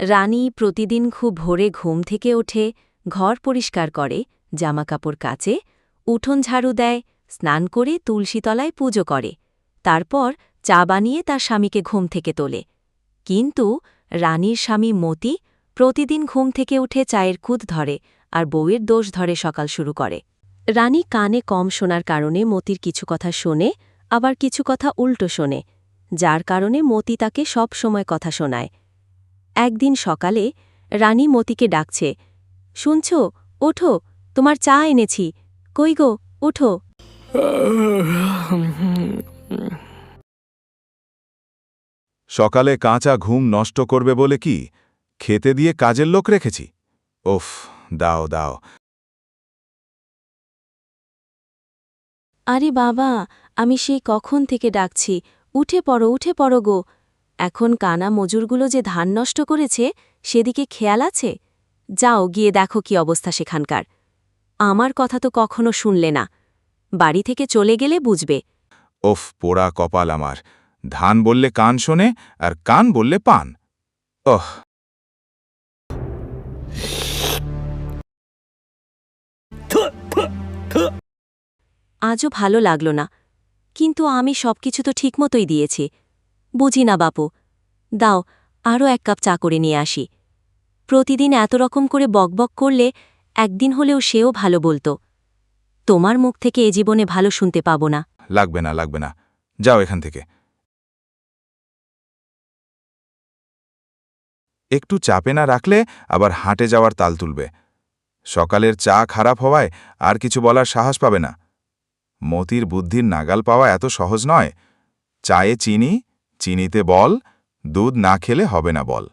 রানী প্রতিদিন খুব ভোরে ঘুম থেকে ওঠে, ঘর পরিষ্কার করে, জামাকাপড় কাচে, উঠোন ঝাড়ু দেয়, স্নান করে তুলসীতলায় পুজো করে, তারপর চা বানিয়ে তার স্বামীকে ঘুম থেকে তোলে। কিন্তু রানীর স্বামী মতি প্রতিদিন ঘুম থেকে উঠে চায়ের কুদ ধরে আর বউয়ের দোষ ধরে সকাল শুরু করে। রানী কানে কম শোনার কারণে মতির কিছু কথা শোনে, আবার কিছু কথা উল্টো শোনে, যার কারণে মতি তাকে সব সময় কথা শোনায়। একদিন সকালে রানী মতিকে ডাকছে শুনছ? ওঠো তোমার চা এনেছি। কই গো? ওঠো। সকালে কাঁচা ঘুম নষ্ট করবে বলে কি? খেতে দিয়ে কাজের লোক রেখেছি। ওফ দাও দাও। আরে বাবা আমি সেই কখন থেকে ডাকছি। উঠে পড়ো উঠে পড়ো গো। এখন কানা মজুরগুলো যে ধান নষ্ট করেছে সেদিকে খেয়াল আছে? যাও গিয়ে দেখো কি অবস্থা সেখানকার। আমার কথা তো কখনো শুনলে না। বাড়ি থেকে চলে গেলে বুঝবে। ওফ পোড়া কপাল আমার। ধান বললে কান শোনে আর কান বললে পান। ওহ। আজও ভালো লাগল না। কিন্তু আমি সবকিছু তো ঠিকমতোই দিয়েছি। বুঝি না বাপু। দাও, আরও এক কাপ চা করে নিয়ে আসি। প্রতিদিন এত রকম করে বকবক করলে একদিন হলেও সেও ভালো বলতো। তোমার মুখ থেকে এ জীবনে ভালো শুনতে পাবো না। লাগবে না লাগবে না। যাও এখান থেকে। একটু চাপে না রাখলে আবার হাঁটে যাওয়ার তাল তুলবে। সকালের চা খারাপ হওয়ায় আর কিছু বলার সাহস পাবে না। মতির বুদ্ধির নাগাল পাওয়া এত সহজ নয়। চায়ে চিনি চিনিতে বল দুধ না খেলে হবে না বল।